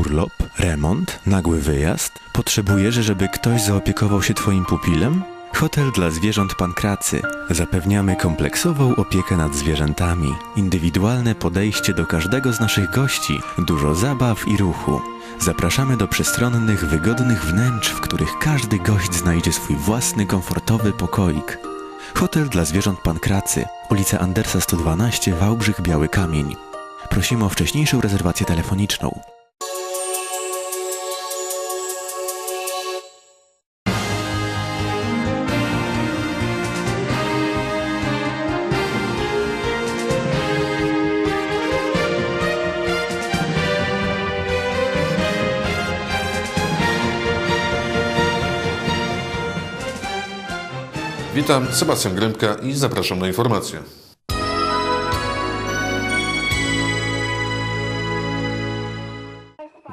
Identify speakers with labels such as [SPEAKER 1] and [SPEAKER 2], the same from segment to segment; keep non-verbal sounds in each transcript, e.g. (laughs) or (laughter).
[SPEAKER 1] Urlop, remont, nagły wyjazd? Potrzebujesz, żeby ktoś zaopiekował się Twoim pupilem? Hotel dla zwierząt Pankracy. Zapewniamy kompleksową opiekę nad zwierzętami, indywidualne podejście do każdego z naszych gości, dużo zabaw i ruchu. Zapraszamy do przestronnych, wygodnych wnętrz, w których każdy gość znajdzie swój własny, komfortowy pokoik. Hotel dla zwierząt Pankracy, ulica Andersa 112, Wałbrzych, Biały Kamień. Prosimy o wcześniejszą rezerwację telefoniczną.
[SPEAKER 2] Witam, Sebastian Grębka i zapraszam na informacje.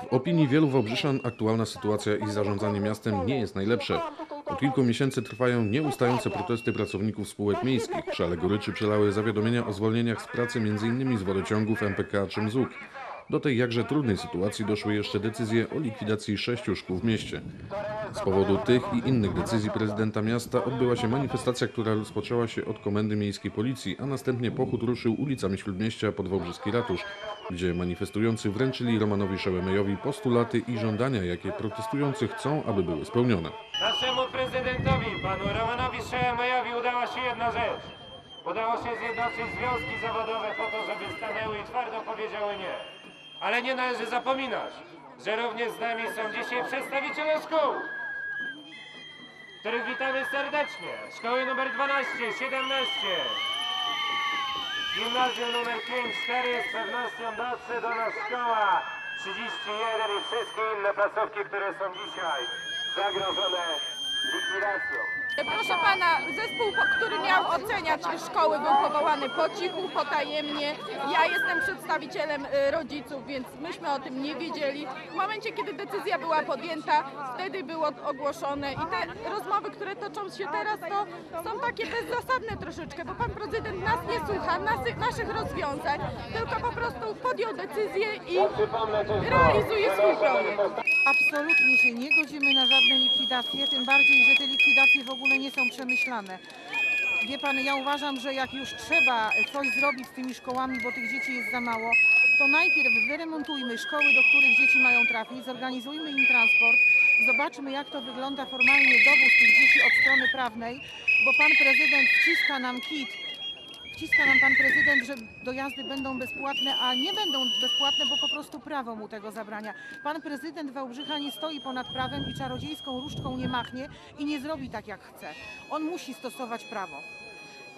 [SPEAKER 2] W opinii wielu Wałbrzyszan aktualna sytuacja i zarządzanie miastem nie jest najlepsze. Od kilku miesięcy trwają nieustające protesty pracowników spółek miejskich. Szale goryczy przelały zawiadomienia o zwolnieniach z pracy m.in. z wodociągów MPK czy MZUK. Do tej jakże trudnej sytuacji doszły jeszcze decyzje o likwidacji sześciu szkół w mieście. Z powodu tych i innych decyzji prezydenta miasta odbyła się manifestacja, która rozpoczęła się od komendy miejskiej policji, a następnie pochód ruszył ulicami Śródmieścia pod Wałbrzyski Ratusz, gdzie manifestujący wręczyli Romanowi Szełemejowi postulaty i żądania, jakie protestujący chcą, aby były spełnione.
[SPEAKER 3] Naszemu prezydentowi, panu Romanowi Szełemejowi udała się jedna rzecz. Udało się zjednoczyć związki zawodowe po to, żeby stanęły i twardo powiedziały nie. Ale nie należy zapominać, że również z nami są dzisiaj przedstawiciele szkół, których witamy serdecznie. Szkoły numer 12, 17, Gimnazjum numer 5, 4 z pewnością dotrze do nas szkoła 31 i wszystkie inne placówki, które są dzisiaj zagrożone likwidacją.
[SPEAKER 4] Proszę pana, zespół, który miał oceniać szkoły, był powołany po cichu, potajemnie. Ja jestem przedstawicielem y, rodziców, więc myśmy o tym nie wiedzieli. W momencie, kiedy decyzja była podjęta, wtedy było ogłoszone i te rozmowy, które toczą się teraz, to są takie bezzasadne troszeczkę, bo pan prezydent nas nie słucha, naszych rozwiązań, tylko po prostu podjął decyzję i realizuje swój projekt.
[SPEAKER 5] Absolutnie się nie godzimy na żadne likwidacje, tym bardziej, że te likwidacje w ogóle nie są przemyślane. Wie pan, ja uważam, że jak już trzeba coś zrobić z tymi szkołami, bo tych dzieci jest za mało, to najpierw wyremontujmy szkoły, do których dzieci mają trafić, zorganizujmy im transport, zobaczmy jak to wygląda formalnie dowóz tych dzieci od strony prawnej, bo pan prezydent wciska nam kit Wciska nam pan prezydent, że dojazdy będą bezpłatne, a nie będą bezpłatne, bo po prostu prawo mu tego zabrania. Pan prezydent Wałbrzycha nie stoi ponad prawem i czarodziejską różdżką nie machnie i nie zrobi tak jak chce. On musi stosować prawo.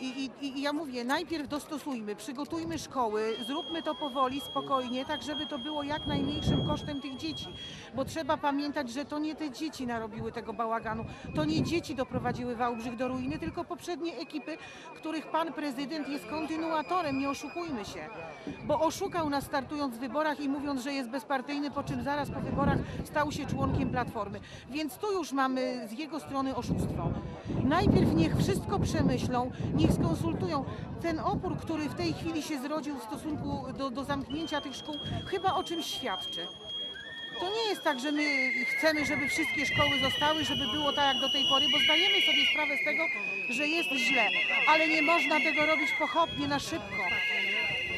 [SPEAKER 5] I, i, I ja mówię, najpierw dostosujmy, przygotujmy szkoły, zróbmy to powoli, spokojnie, tak żeby to było jak najmniejszym kosztem tych dzieci. Bo trzeba pamiętać, że to nie te dzieci narobiły tego bałaganu, to nie dzieci doprowadziły Wałbrzych do ruiny, tylko poprzednie ekipy, których pan prezydent jest kontynuatorem, nie oszukujmy się. Bo oszukał nas startując w wyborach i mówiąc, że jest bezpartyjny, po czym zaraz po wyborach stał się członkiem Platformy. Więc tu już mamy z jego strony oszustwo. Najpierw niech wszystko przemyślą, skonsultują. Ten opór, który w tej chwili się zrodził w stosunku do, do zamknięcia tych szkół, chyba o czymś świadczy. To nie jest tak, że my chcemy, żeby wszystkie szkoły zostały, żeby było tak jak do tej pory, bo zdajemy sobie sprawę z tego, że jest źle, ale nie można tego robić pochopnie, na szybko.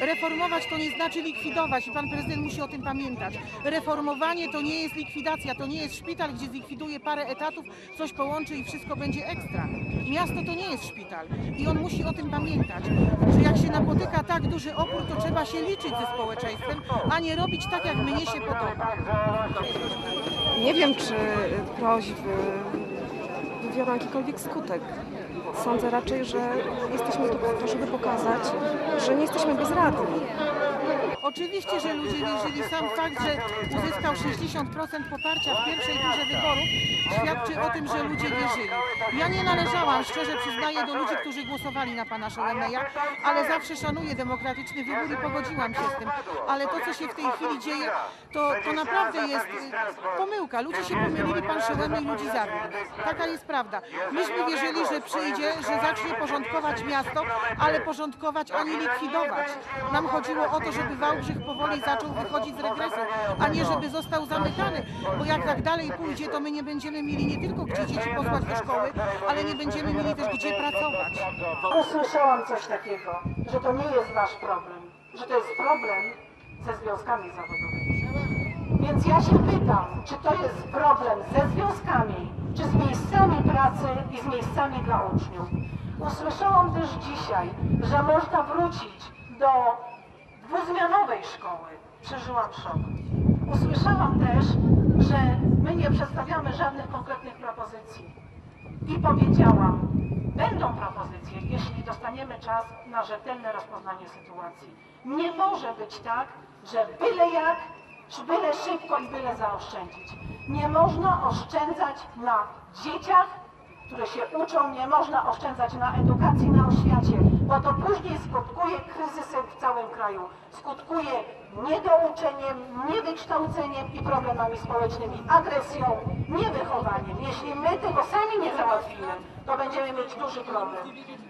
[SPEAKER 5] Reformować to nie znaczy likwidować i pan prezydent musi o tym pamiętać. Reformowanie to nie jest likwidacja, to nie jest szpital, gdzie zlikwiduje parę etatów, coś połączy i wszystko będzie ekstra. Miasto to nie jest szpital i on musi o tym pamiętać, że jak się napotyka tak duży opór, to trzeba się liczyć ze społeczeństwem, a nie robić tak, jak mnie się podoba.
[SPEAKER 6] Nie wiem, czy prośby wywiodą jakikolwiek skutek. Sądzę raczej, że jesteśmy tu po to, żeby pokazać, że nie jesteśmy bezradni.
[SPEAKER 5] Oczywiście, że ludzie wierzyli. Sam fakt, że uzyskał 60% poparcia w pierwszej turze wyborów, świadczy o tym, że ludzie wierzyli. Ja nie należałam, szczerze przyznaję, do ludzi, którzy głosowali na pana Szolemeja, ale zawsze szanuję demokratyczny wybór i pogodziłam się z tym. Ale to, co się w tej chwili dzieje, to, to naprawdę jest y, pomyłka. Ludzie się pomylili, pan Szołemej ludzi zabił. Taka jest prawda. Myśmy wierzyli, że przyjdzie, że zacznie porządkować miasto, ale porządkować, a nie likwidować. Nam chodziło o to, żeby Wałbrzych powoli zaczął wychodzić z regresu, a nie żeby został zamykany, bo jak tak dalej pójdzie, to my nie będziemy mieli nie tylko gdzie dzieci posłać do szkoły, ale nie będziemy mieli też gdzie pracować.
[SPEAKER 7] Usłyszałam coś takiego, że to nie jest wasz problem, że to jest problem ze związkami zawodowymi. Więc ja się pytam, czy to jest problem ze związkami, czy z miejscami pracy i z miejscami dla uczniów. Usłyszałam też dzisiaj, że można wrócić do dwuzmianowej szkoły. Przeżyłam szok. Usłyszałam też, że my nie przedstawiamy żadnych konkretnych propozycji. I powiedziałam, będą propozycje, jeśli dostaniemy czas na rzetelne rozpoznanie sytuacji. Nie może być tak, że byle jak, czy byle szybko i byle zaoszczędzić. Nie można oszczędzać na dzieciach, które się uczą, nie można oszczędzać na edukacji, na oświacie, bo to później skutkuje kryzysem całym kraju. Skutkuje niedouczeniem, niewykształceniem i problemami społecznymi, agresją, niewychowaniem. Jeśli my tego sami nie załatwimy, to będziemy mieć duży problem.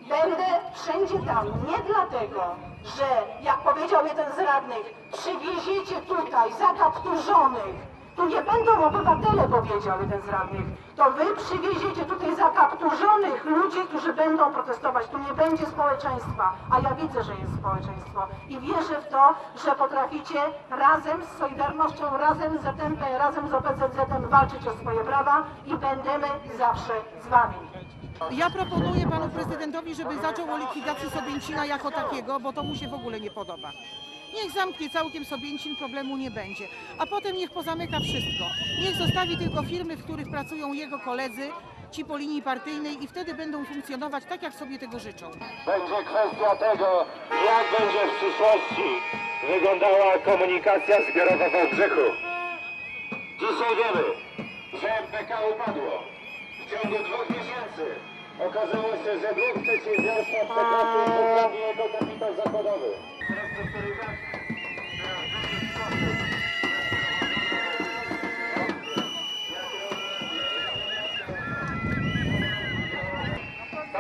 [SPEAKER 7] Będę wszędzie tam, nie dlatego, że jak powiedział jeden z radnych, przywieziecie tutaj zakapturzonych, tu nie będą obywatele, powiedział jeden z radnych. To wy przywieziecie tutaj zakapturzonych ludzi, którzy będą protestować. Tu nie będzie społeczeństwa, a ja widzę, że jest społeczeństwo. I wierzę w to, że potraficie razem z Solidarnością, razem z ZMP, razem z OPZZ-em walczyć o swoje prawa i będziemy zawsze z wami.
[SPEAKER 5] Ja proponuję panu prezydentowi, żeby zaczął o likwidacji Sobięcina jako takiego, bo to mu się w ogóle nie podoba. Niech zamknie całkiem Sobięcin, problemu nie będzie. A potem niech pozamyka wszystko. Niech zostawi tylko firmy, w których pracują jego koledzy, ci po linii partyjnej i wtedy będą funkcjonować tak, jak sobie tego życzą.
[SPEAKER 3] Będzie kwestia tego, jak będzie w przyszłości wyglądała komunikacja zbiorowa w Wałbrzychu. Dzisiaj wiemy, że MPK upadło. W ciągu dwóch miesięcy okazało się, że dług przedsiębiorstwa przekroczył dokładnie jego kapitał zakładowy. To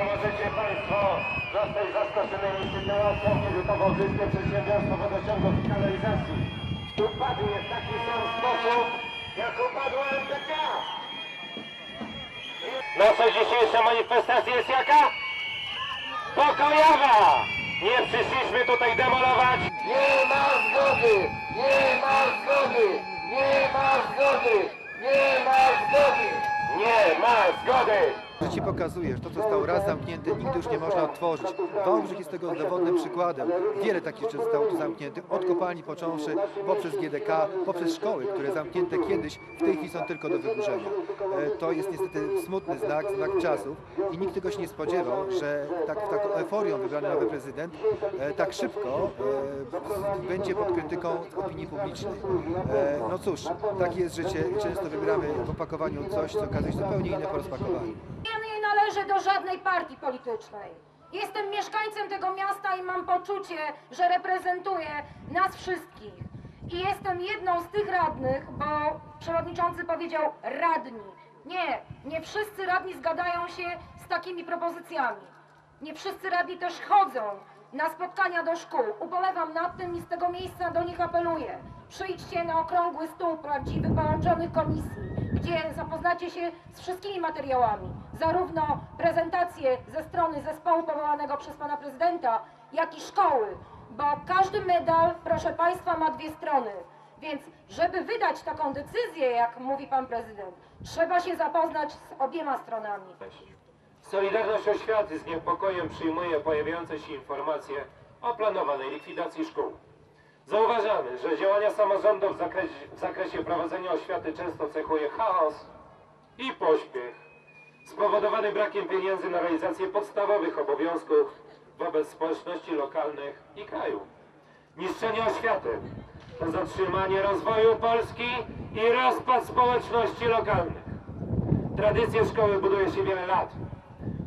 [SPEAKER 3] możecie Państwo zostać zaskoczonymi sytuacją, kiedy to wałbrzyskie przedsiębiorstwo wodociągów i kanalizacji upadnie w taki sam sposób, jak upadło MPK. Nasza dzisiejsza manifestacja jest jaka? Pokojowa! Nie przyszliśmy tutaj demolować. Nie ma zgody! Nie ma zgody! Nie ma zgody! Nie ma zgody! Nie ma zgody!
[SPEAKER 8] Życie pokazuje, że to, co zostało raz zamknięte, nigdy już nie można otworzyć. Wałbrzych jest tego dowodnym przykładem. Wiele takich rzeczy zostało tu zamkniętych, od kopalni począwszy, poprzez GDK, poprzez szkoły, które zamknięte kiedyś, w tej chwili są tylko do wyburzenia. E, To jest niestety smutny znak, znak czasów i nikt tego się nie spodziewał, że tak, taką euforią wybrany nowy prezydent e, tak szybko e, będzie pod krytyką opinii publicznej. No cóż, takie jest życie często wybieramy w opakowaniu coś, co okazuje się zupełnie inne po rozpakowaniu.
[SPEAKER 9] Należę do żadnej partii politycznej. Jestem mieszkańcem tego miasta i mam poczucie, że reprezentuję nas wszystkich. I jestem jedną z tych radnych, bo przewodniczący powiedział radni. Nie, nie wszyscy radni zgadają się z takimi propozycjami. Nie wszyscy radni też chodzą na spotkania do szkół. Ubolewam nad tym i z tego miejsca do nich apeluję. Przyjdźcie na okrągły stół prawdziwych połączonych komisji, gdzie zapoznacie się z wszystkimi materiałami. Zarówno prezentacje ze strony zespołu powołanego przez pana prezydenta, jak i szkoły. Bo każdy medal, proszę państwa, ma dwie strony. Więc żeby wydać taką decyzję, jak mówi pan prezydent, trzeba się zapoznać z obiema stronami.
[SPEAKER 3] Solidarność Oświaty z niepokojem przyjmuje pojawiające się informacje o planowanej likwidacji szkół. Zauważamy, że działania samorządów w zakresie, w zakresie prowadzenia oświaty często cechuje chaos i pośpiech, spowodowany brakiem pieniędzy na realizację podstawowych obowiązków wobec społeczności lokalnych i kraju. Niszczenie oświaty to zatrzymanie rozwoju Polski i rozpad społeczności lokalnych. Tradycję szkoły buduje się wiele lat.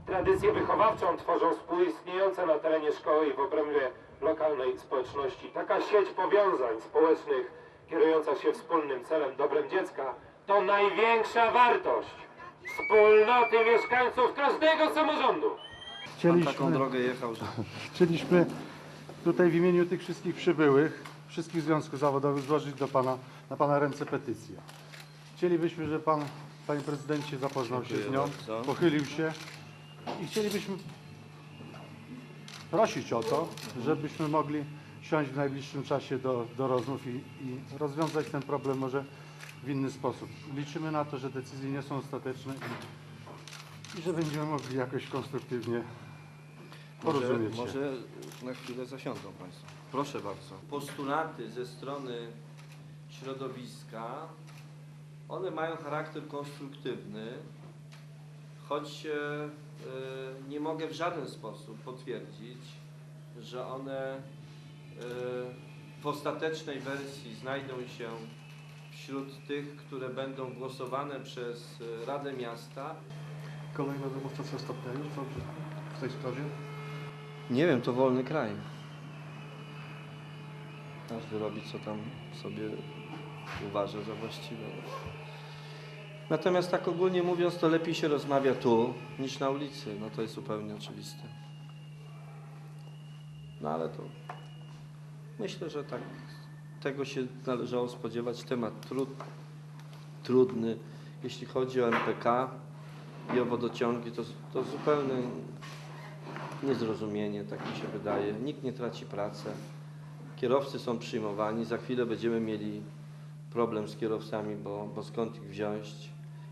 [SPEAKER 3] Tradycję wychowawczą tworzą współistniejące na terenie szkoły i w obrębie lokalnej społeczności. Taka sieć powiązań społecznych kierująca się wspólnym celem, dobrem dziecka, to największa wartość wspólnoty mieszkańców każdego samorządu.
[SPEAKER 10] Chcieliśmy,
[SPEAKER 8] drogę jechał, że... (laughs)
[SPEAKER 10] chcieliśmy tutaj w imieniu tych wszystkich przybyłych wszystkich związków zawodowych złożyć do pana, na pana ręce petycję. Chcielibyśmy, żeby pan, panie prezydencie, zapoznał się z nią, pochylił się i chcielibyśmy prosić o to, żebyśmy mogli siąść w najbliższym czasie do, do rozmów i, i rozwiązać ten problem może w inny sposób. Liczymy na to, że decyzje nie są ostateczne i, i że będziemy mogli jakoś konstruktywnie
[SPEAKER 11] Może,
[SPEAKER 10] porozumieć się.
[SPEAKER 11] może na chwilę zasiądą Państwo. Proszę bardzo. Postulaty ze strony środowiska, one mają charakter konstruktywny, choć e, e, nie mogę w żaden sposób potwierdzić, że one e, w ostatecznej wersji znajdą się wśród tych, które będą głosowane przez e, Radę Miasta.
[SPEAKER 10] Kolejna demonstracja stopnia już dobrze w tej sprawie?
[SPEAKER 11] Nie wiem, to wolny kraj. Każdy robi, co tam sobie uważa za właściwe. Natomiast tak ogólnie mówiąc, to lepiej się rozmawia tu niż na ulicy. No to jest zupełnie oczywiste. No ale to myślę, że tak tego się należało spodziewać. Temat trud, trudny. Jeśli chodzi o MPK i o wodociągi, to, to zupełnie niezrozumienie, tak mi się wydaje. Nikt nie traci pracy. Kierowcy są przyjmowani. Za chwilę będziemy mieli problem z kierowcami, bo, bo skąd ich wziąć.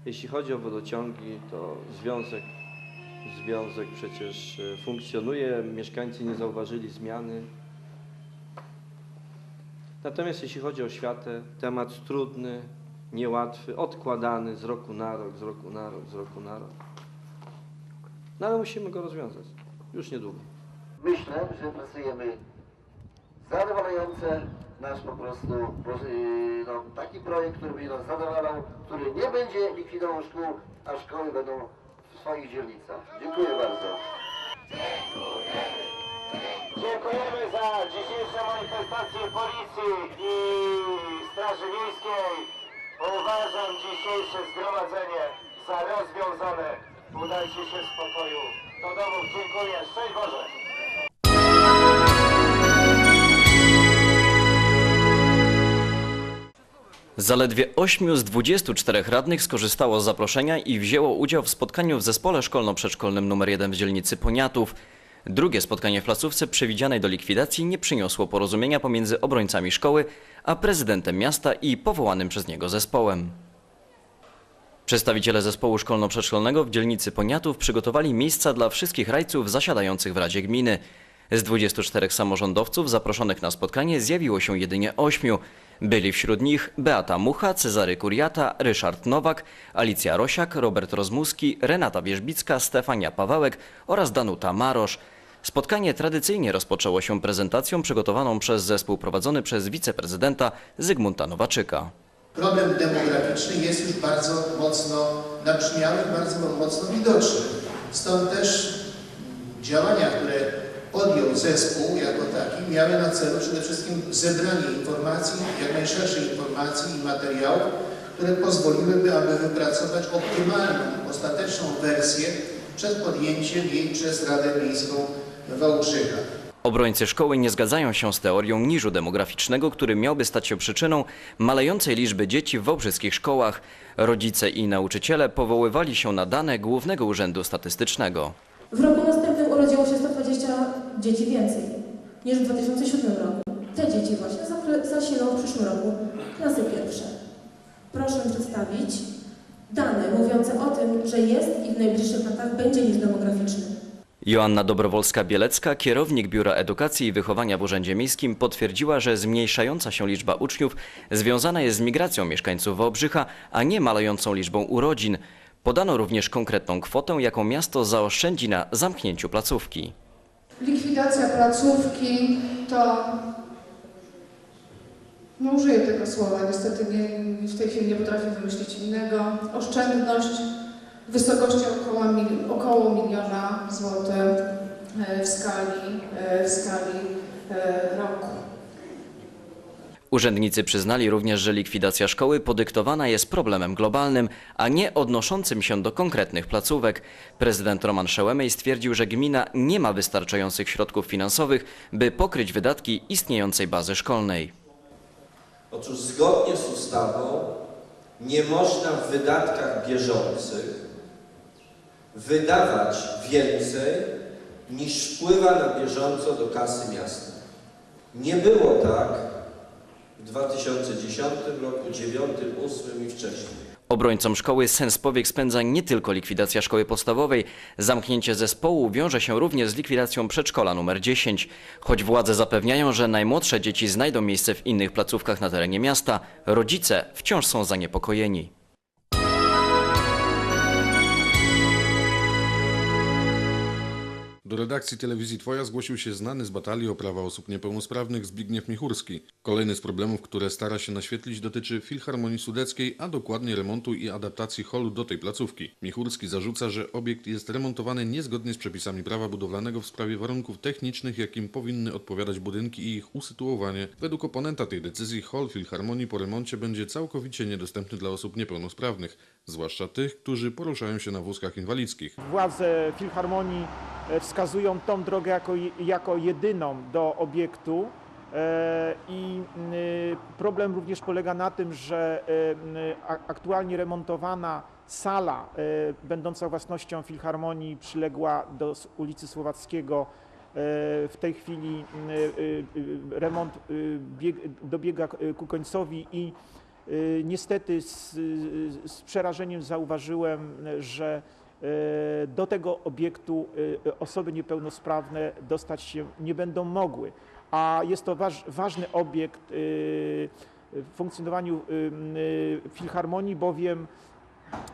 [SPEAKER 11] Jeśli chodzi o wodociągi, to związek, związek przecież e, funkcjonuje. Mieszkańcy nie zauważyli zmiany. Natomiast jeśli chodzi o oświatę, temat trudny, niełatwy, odkładany z roku na rok, z roku na rok, z roku na rok. No ale musimy go rozwiązać. Już niedługo.
[SPEAKER 12] Myślę, że pracujemy zadowalające nasz po prostu yy, no, taki projekt, który będzie nas zadowalał, który nie będzie likwidował szkół, a szkoły będą w swoich dzielnicach. Dziękuję bardzo.
[SPEAKER 3] Dziękujemy za dzisiejsze manifestacje policji i Straży Miejskiej. Uważam dzisiejsze zgromadzenie za rozwiązane. Udajcie się w spokoju do domów. Dziękuję. Szczęść Boże.
[SPEAKER 13] Zaledwie 8 z 24 radnych skorzystało z zaproszenia i wzięło udział w spotkaniu w zespole szkolno-przedszkolnym nr 1 w dzielnicy Poniatów. Drugie spotkanie w placówce przewidzianej do likwidacji nie przyniosło porozumienia pomiędzy obrońcami szkoły, a prezydentem miasta i powołanym przez niego zespołem. Przedstawiciele zespołu szkolno-przedszkolnego w dzielnicy Poniatów przygotowali miejsca dla wszystkich rajców zasiadających w Radzie Gminy. Z 24 samorządowców zaproszonych na spotkanie zjawiło się jedynie 8. Byli wśród nich Beata Mucha, Cezary Kuriata, Ryszard Nowak, Alicja Rosiak, Robert Rozmuski, Renata Wierzbicka, Stefania Pawełek oraz Danuta Marosz. Spotkanie tradycyjnie rozpoczęło się prezentacją przygotowaną przez zespół prowadzony przez wiceprezydenta Zygmunta Nowaczyka.
[SPEAKER 14] problem demograficzny jest już bardzo mocno nabrzmiały, bardzo mocno widoczny. Stąd też działania, które podjął zespół jako taki, miały na celu przede wszystkim zebranie informacji, jak najszerszej informacji i materiałów, które pozwoliłyby, aby wypracować optymalną, ostateczną wersję przed podjęciem jej przez Radę Miejską Wałbrzycha.
[SPEAKER 13] Obrońcy szkoły nie zgadzają się z teorią niżu demograficznego, który miałby stać się przyczyną malejącej liczby dzieci w wałbrzyskich szkołach. Rodzice i nauczyciele powoływali się na dane Głównego Urzędu Statystycznego.
[SPEAKER 15] W roku następnym urodziło się 120 dzieci więcej niż w 2007 roku. Te dzieci właśnie zasilą w przyszłym roku klasy pierwsze. Proszę przedstawić dane mówiące o tym, że jest i w najbliższych latach będzie niż demograficzny.
[SPEAKER 13] Joanna Dobrowolska-Bielecka, kierownik Biura Edukacji i Wychowania w Urzędzie Miejskim, potwierdziła, że zmniejszająca się liczba uczniów związana jest z migracją mieszkańców Wałbrzycha, a nie malejącą liczbą urodzin. Podano również konkretną kwotę, jaką miasto zaoszczędzi na zamknięciu placówki.
[SPEAKER 16] Likwidacja placówki to, no użyję tego słowa, niestety nie, w tej chwili nie potrafię wymyślić innego, oszczędność w wysokości około, około miliona złotych e, w skali, e, w skali e, roku.
[SPEAKER 13] Urzędnicy przyznali również, że likwidacja szkoły podyktowana jest problemem globalnym, a nie odnoszącym się do konkretnych placówek. Prezydent Roman Szełemej stwierdził, że gmina nie ma wystarczających środków finansowych, by pokryć wydatki istniejącej bazy szkolnej.
[SPEAKER 11] Otóż zgodnie z ustawą nie można w wydatkach bieżących wydawać więcej niż wpływa na bieżąco do kasy miasta. Nie było tak w 2010 roku, 2009, 2008 i wcześniej.
[SPEAKER 13] Obrońcom szkoły sens powiek spędza nie tylko likwidacja szkoły podstawowej. Zamknięcie zespołu wiąże się również z likwidacją przedszkola numer 10. Choć władze zapewniają, że najmłodsze dzieci znajdą miejsce w innych placówkach na terenie miasta, rodzice wciąż są zaniepokojeni.
[SPEAKER 2] Do redakcji telewizji Twoja zgłosił się znany z batalii o prawa osób niepełnosprawnych Zbigniew Michurski. Kolejny z problemów, które stara się naświetlić dotyczy Filharmonii Sudeckiej, a dokładnie remontu i adaptacji holu do tej placówki. Michurski zarzuca, że obiekt jest remontowany niezgodnie z przepisami prawa budowlanego w sprawie warunków technicznych, jakim powinny odpowiadać budynki i ich usytuowanie. Według oponenta tej decyzji hol Filharmonii po remoncie będzie całkowicie niedostępny dla osób niepełnosprawnych, zwłaszcza tych, którzy poruszają się na wózkach inwalidzkich.
[SPEAKER 17] Władze Filharmonii wskazują tą drogę jako, jako jedyną do obiektu. E, I y, problem również polega na tym, że a- aktualnie remontowana sala będąca własnością Filharmonii przyległa do ulicy Słowackiego. E, W tej chwili y, y, remont bieg, dobiega ku końcowi i niestety z, z przerażeniem zauważyłem, że e, do tego obiektu e, osoby niepełnosprawne dostać się nie będą mogły. A jest to waż, ważny obiekt e, w funkcjonowaniu e, e, filharmonii, bowiem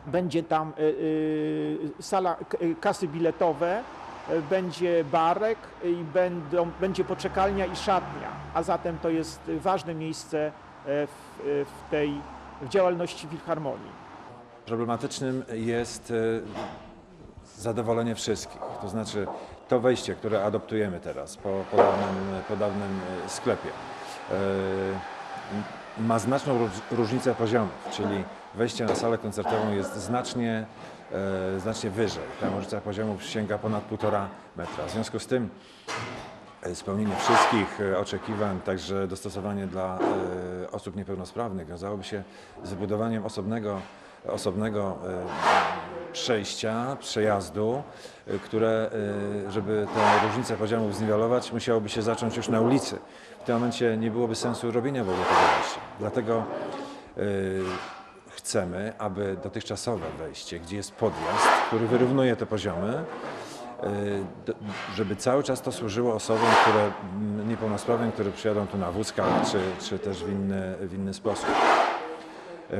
[SPEAKER 17] będzie tam e, e, sala e, kasy biletowe, e, będzie barek i będą, będzie poczekalnia i szatnia, a zatem to jest ważne miejsce e, w, w tej w działalności filharmonii.
[SPEAKER 18] Problematycznym jest e, zadowolenie wszystkich. To znaczy to wejście, które adoptujemy teraz po, po, dawnym, po dawnym e, sklepie, e, ma znaczną róż- różnicę poziomów, czyli wejście na salę koncertową jest znacznie, znacznie wyżej. Tam różnica poziomów sięga ponad półtora metra. W związku z tym spełnienie wszystkich oczekiwań, także dostosowanie dla osób niepełnosprawnych wiązałoby się z wybudowaniem osobnego, osobnego e, przejścia, przejazdu, e, które, e, żeby te różnice poziomów zniwelować, musiałoby się zacząć już na ulicy. W tym momencie nie byłoby sensu robienia w ogóle tego wejścia. Dlatego chcemy, aby dotychczasowe wejście, gdzie jest podjazd, który wyrównuje te poziomy, żeby cały czas to służyło osobom, które niepełnosprawnym, które przyjadą tu na wózkach, czy, czy też w inny, w inny sposób.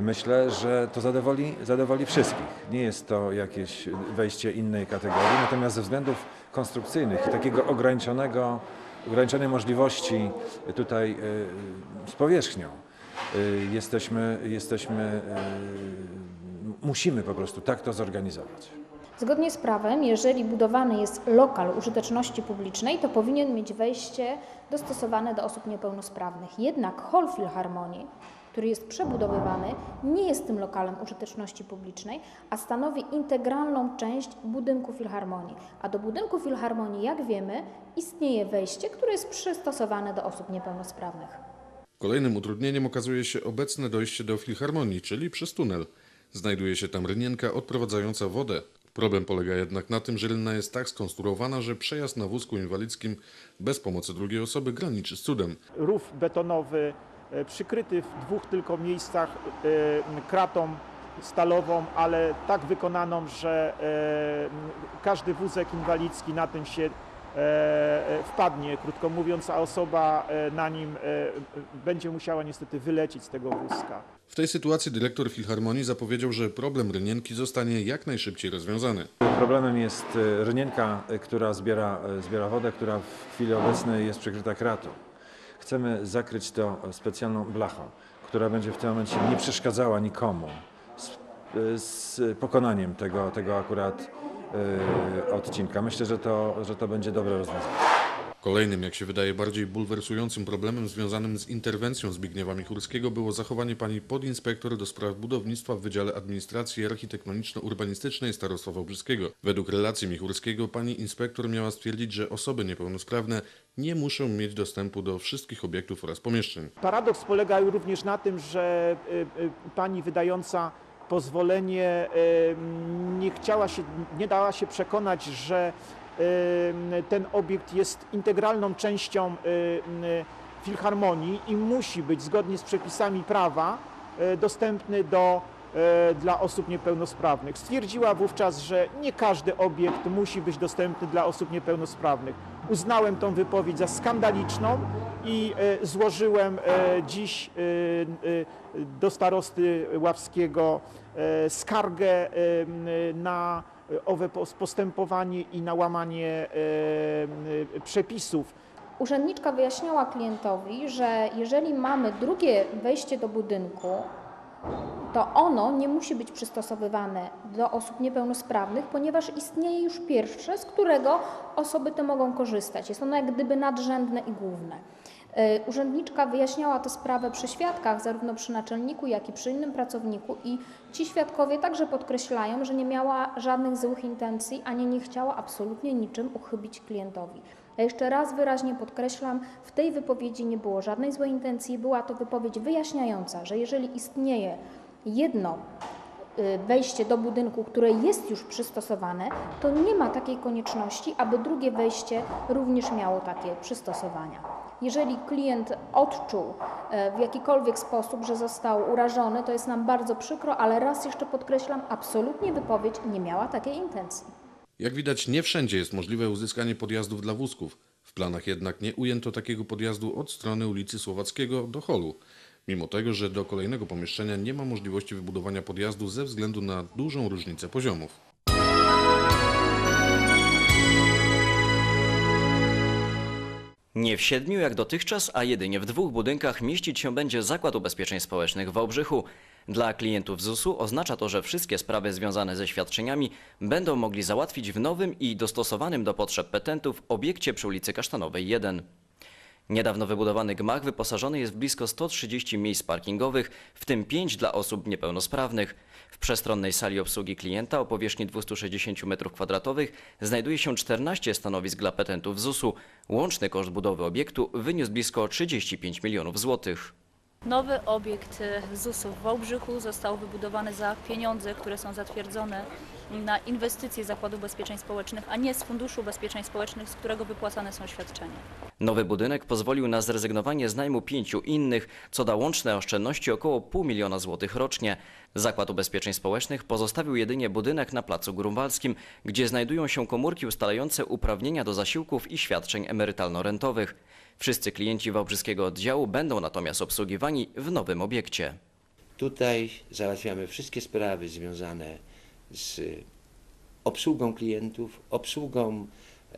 [SPEAKER 18] Myślę, że to zadowoli, zadowoli wszystkich. Nie jest to jakieś wejście innej kategorii, natomiast ze względów konstrukcyjnych i takiego ograniczonego, ograniczonej możliwości tutaj y, z powierzchnią, y, jesteśmy, jesteśmy y, musimy po prostu tak to zorganizować.
[SPEAKER 19] Zgodnie z prawem, jeżeli budowany jest lokal użyteczności publicznej, to powinien mieć wejście dostosowane do osób niepełnosprawnych. Jednak hol filharmonii, który jest przebudowywany, nie jest tym lokalem użyteczności publicznej, a stanowi integralną część budynku filharmonii. A do budynku filharmonii, jak wiemy, istnieje wejście, które jest przystosowane do osób niepełnosprawnych.
[SPEAKER 2] Kolejnym utrudnieniem okazuje się obecne dojście do filharmonii, czyli przez tunel. Znajduje się tam rynienka odprowadzająca wodę. Problem polega jednak na tym, że rynna jest tak skonstruowana, że przejazd na wózku inwalidzkim bez pomocy drugiej osoby graniczy z cudem.
[SPEAKER 17] Rów betonowy przykryty w dwóch tylko miejscach e, kratą stalową, ale tak wykonaną, że e, każdy wózek inwalidzki na tym się e, e, wpadnie, krótko mówiąc, a osoba e, na nim e, będzie musiała niestety wylecieć z tego wózka.
[SPEAKER 2] W tej sytuacji dyrektor filharmonii zapowiedział, że problem rynienki zostanie jak najszybciej rozwiązany.
[SPEAKER 18] Problemem jest e, rynienka, e, która zbiera, e, zbiera wodę, która w chwili obecnej jest przykryta kratą. Chcemy zakryć to specjalną blachą, która będzie w tym momencie nie przeszkadzała nikomu z, z pokonaniem tego, tego akurat e, odcinka. Myślę, że to, że to będzie dobre rozwiązanie.
[SPEAKER 2] Kolejnym, jak się wydaje, bardziej bulwersującym problemem związanym z interwencją Zbigniewa Michurskiego było zachowanie pani podinspektor do spraw budownictwa w Wydziale Administracji Architektoniczno-Urbanistycznej Starostwa Wałbrzyskiego. Według relacji Michurskiego pani inspektor miała stwierdzić, że osoby niepełnosprawne nie muszą mieć dostępu do wszystkich obiektów oraz pomieszczeń.
[SPEAKER 17] Paradoks polega również na tym, że y, y, pani wydająca pozwolenie y, nie chciała się, nie dała się przekonać, że ten obiekt jest integralną częścią y, y, filharmonii i musi być zgodnie z przepisami prawa y, dostępny do, dla osób niepełnosprawnych. Stwierdziła wówczas, że nie każdy obiekt musi być dostępny dla osób niepełnosprawnych. Uznałem tą wypowiedź za skandaliczną i złożyłem dziś do starosty Ławskiego skargę na owe pos- postępowanie i na łamanie e, przepisów.
[SPEAKER 19] Urzędniczka wyjaśniała klientowi, że jeżeli mamy drugie wejście do budynku, to ono nie musi być przystosowywane do osób niepełnosprawnych, ponieważ istnieje już pierwsze, z którego osoby te mogą korzystać. Jest ono jak gdyby nadrzędne i główne. E, Urzędniczka wyjaśniała tę sprawę przy świadkach, zarówno przy naczelniku, jak i przy innym pracowniku i ci świadkowie także podkreślają, że nie miała żadnych złych intencji, ani nie chciała absolutnie niczym uchybić klientowi. Ja jeszcze raz wyraźnie podkreślam, w tej wypowiedzi nie było żadnej złej intencji, była to wypowiedź wyjaśniająca, że jeżeli istnieje jedno y, wejście do budynku, które jest już przystosowane, to nie ma takiej konieczności, aby drugie wejście również miało takie przystosowania. Jeżeli klient odczuł e, w jakikolwiek sposób, że został urażony, to jest nam bardzo przykro, ale raz jeszcze podkreślam, absolutnie wypowiedź nie miała takiej intencji.
[SPEAKER 2] Jak widać, nie wszędzie jest możliwe uzyskanie podjazdów dla wózków. W planach jednak nie ujęto takiego podjazdu od strony ulicy Słowackiego do holu. Mimo tego, że do kolejnego pomieszczenia nie ma możliwości wybudowania podjazdu ze względu na dużą różnicę poziomów.
[SPEAKER 13] Nie w siedmiu jak dotychczas, a jedynie w dwóch budynkach mieścić się będzie Zakład Ubezpieczeń Społecznych w Wałbrzychu. Dla klientów ZUS-u oznacza to, że wszystkie sprawy związane ze świadczeniami będą mogli załatwić w nowym i dostosowanym do potrzeb petentów obiekcie przy ulicy Kasztanowej 1. Niedawno wybudowany gmach wyposażony jest w blisko 130 miejsc parkingowych, w tym 5 dla osób niepełnosprawnych. W przestronnej sali obsługi klienta o powierzchni 260 m2 znajduje się 14 stanowisk dla petentów ZUS-u. Łączny koszt budowy obiektu wyniósł blisko 35 milionów złotych.
[SPEAKER 20] Nowy obiekt e, ZUS-u w Wałbrzychu został wybudowany za pieniądze, które są zatwierdzone na inwestycje Zakładu Ubezpieczeń Społecznych, a nie z Funduszu Ubezpieczeń Społecznych, z którego wypłacane są świadczenia.
[SPEAKER 13] Nowy budynek pozwolił na zrezygnowanie z najmu pięciu innych, co da łączne oszczędności około pół miliona złotych rocznie. Zakład Ubezpieczeń Społecznych pozostawił jedynie budynek na Placu Grunwaldzkim, gdzie znajdują się komórki ustalające uprawnienia do zasiłków i świadczeń emerytalno-rentowych. Wszyscy klienci Wałbrzyskiego oddziału będą natomiast obsługiwani w nowym obiekcie.
[SPEAKER 21] Tutaj załatwiamy wszystkie sprawy związane z obsługą klientów, obsługą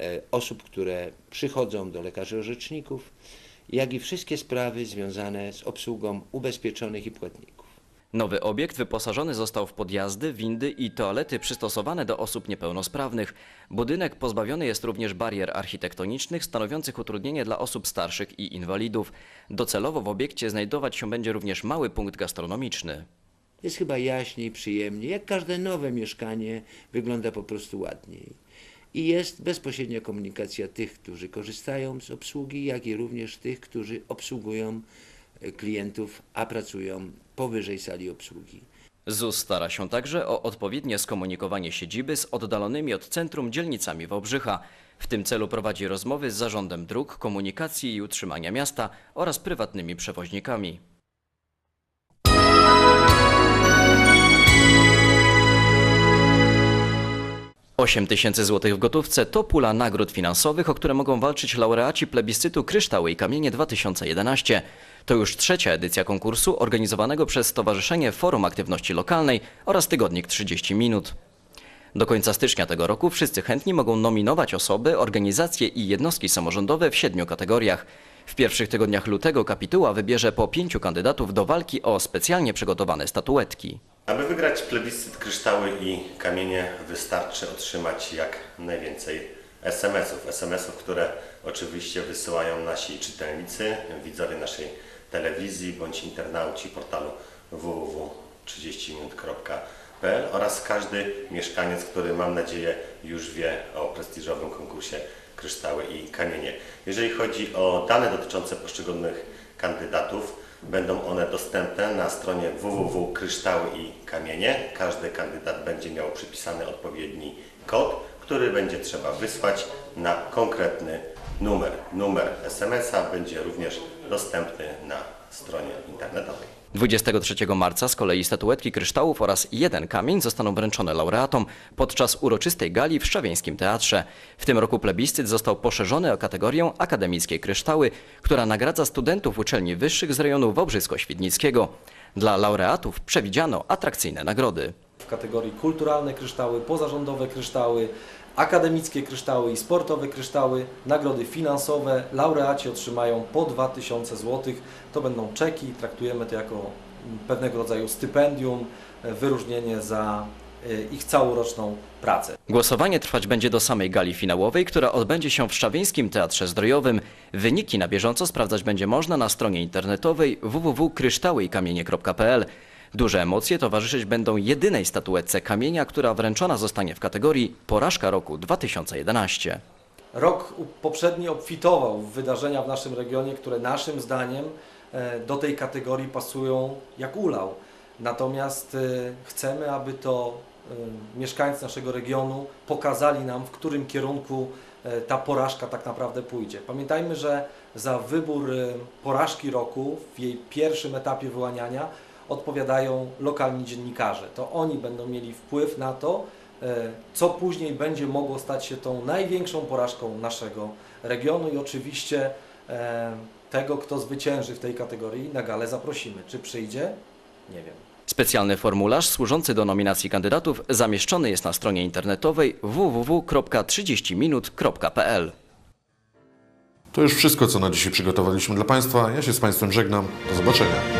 [SPEAKER 21] e, osób, które przychodzą do lekarzy orzeczników, jak i wszystkie sprawy związane z obsługą ubezpieczonych i płatników.
[SPEAKER 13] Nowy obiekt wyposażony został w podjazdy, windy i toalety przystosowane do osób niepełnosprawnych. Budynek pozbawiony jest również barier architektonicznych stanowiących utrudnienie dla osób starszych i inwalidów. Docelowo w obiekcie znajdować się będzie również mały punkt gastronomiczny.
[SPEAKER 21] Jest chyba jaśniej, przyjemniej, jak każde nowe mieszkanie wygląda po prostu ładniej. I jest bezpośrednia komunikacja tych, którzy korzystają z obsługi, jak i również tych, którzy obsługują klientów, a pracują powyżej sali obsługi.
[SPEAKER 13] ZUS stara się także o odpowiednie skomunikowanie siedziby z oddalonymi od centrum dzielnicami Wałbrzycha. W tym celu prowadzi rozmowy z zarządem dróg, komunikacji i utrzymania miasta oraz prywatnymi przewoźnikami. Osiem tysięcy złotych w gotówce to pula nagród finansowych, o które mogą walczyć laureaci plebiscytu Kryształy i Kamienie 2011. To już trzecia edycja konkursu organizowanego przez Stowarzyszenie Forum Aktywności Lokalnej oraz Tygodnik 30 Minut. Do końca stycznia tego roku wszyscy chętni mogą nominować osoby, organizacje i jednostki samorządowe w siedmiu kategoriach. W pierwszych tygodniach lutego kapituła wybierze po pięciu kandydatów do walki o specjalnie przygotowane statuetki.
[SPEAKER 22] Aby wygrać plebiscyt kryształy i kamienie wystarczy otrzymać jak najwięcej SMS-ów. SMS-ów, które oczywiście wysyłają nasi czytelnicy, widzowie naszej telewizji bądź internauci portalu www.30minut.pl oraz każdy mieszkaniec, który mam nadzieję już wie o prestiżowym konkursie Kryształy i Kamienie. Jeżeli chodzi o dane dotyczące poszczególnych kandydatów, będą one dostępne na stronie www.kryształy i kamienie. Każdy kandydat będzie miał przypisany odpowiedni kod, który będzie trzeba wysłać na konkretny numer. Numer SMS-a będzie również dostępny na stronie internetowej.
[SPEAKER 13] 23 marca z kolei statuetki kryształów oraz jeden kamień zostaną wręczone laureatom podczas uroczystej gali w Szczawieńskim Teatrze. W tym roku plebiscyt został poszerzony o kategorię Akademickie Kryształy, która nagradza studentów uczelni wyższych z rejonu Wałbrzysko-Świdnickiego. Dla laureatów przewidziano atrakcyjne nagrody.
[SPEAKER 23] w kategorii kulturalne kryształy, pozarządowe kryształy, akademickie kryształy i sportowe kryształy. Nagrody finansowe laureaci otrzymają po 2000 zł. To będą czeki, traktujemy to jako pewnego rodzaju stypendium, e, wyróżnienie za e, ich całoroczną pracę.
[SPEAKER 13] Głosowanie trwać będzie do samej gali finałowej, która odbędzie się w Szczawieńskim Teatrze Zdrojowym. Wyniki na bieżąco sprawdzać będzie można na stronie internetowej www.kryształyikamienie.pl. Duże emocje towarzyszyć będą jedynej statuetce kamienia, która wręczona zostanie w kategorii Porażka roku 2011.
[SPEAKER 23] Rok poprzedni obfitował w wydarzenia w naszym regionie, które naszym zdaniem e, do tej kategorii pasują jak ulał. Natomiast e, chcemy, aby to e, mieszkańcy naszego regionu pokazali nam, w którym kierunku ta porażka tak naprawdę pójdzie. Pamiętajmy, że za wybór porażki roku w jej pierwszym etapie wyłaniania odpowiadają lokalni dziennikarze. To oni będą mieli wpływ na to, e, co później będzie mogło stać się tą największą porażką naszego regionu i oczywiście e, tego, kto zwycięży w tej kategorii, na galę zaprosimy. Czy przyjdzie? Nie wiem.
[SPEAKER 13] Specjalny formularz służący do nominacji kandydatów zamieszczony jest na stronie internetowej www.30minut.pl.
[SPEAKER 2] To już wszystko, co na dzisiaj przygotowaliśmy dla Państwa. Ja się z Państwem żegnam. Do zobaczenia.